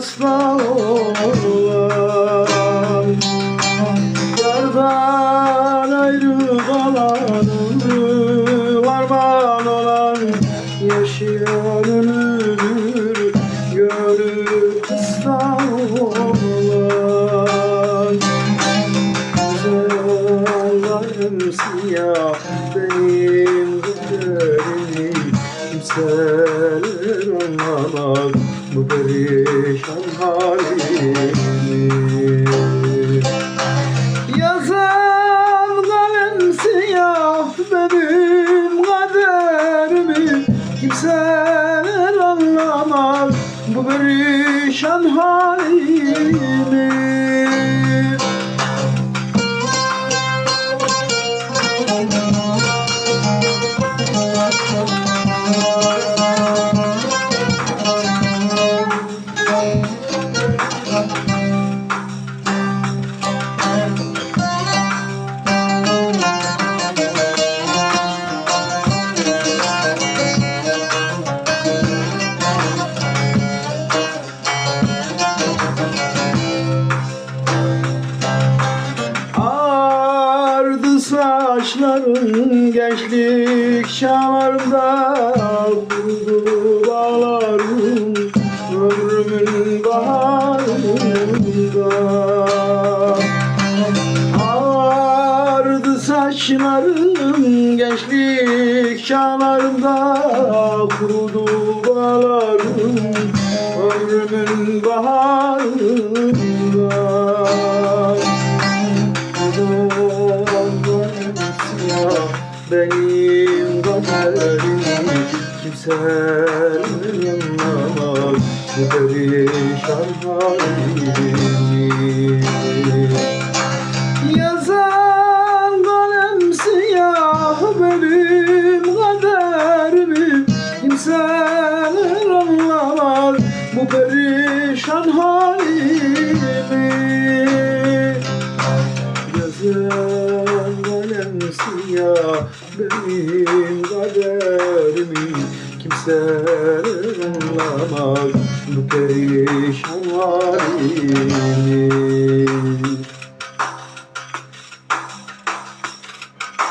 asla olan Yardan ayrı kalanı Varman olan yaşayanınıdır Gönül ıslah olan Güzel siyah benim gönlüm kimseler anlamaz bu perişan halimi Yazan kalem siyah benim kaderimi Kimseler anlamaz. Bu perişan halimi saçların gençlik çağlarında Vurdu bağlarım ömrümün baharında. Ağardı saçlarım gençlik çağlarında Kurudu bağlarım ömrümün baharında benim kaderim kimsenin anlamaz bu perişan halimi Yazan kalem siyah benim kaderimi Kimseler anlamaz bu perişan halimi siyah benim kaderimi Kimseler anlamaz. Bu perişan halimi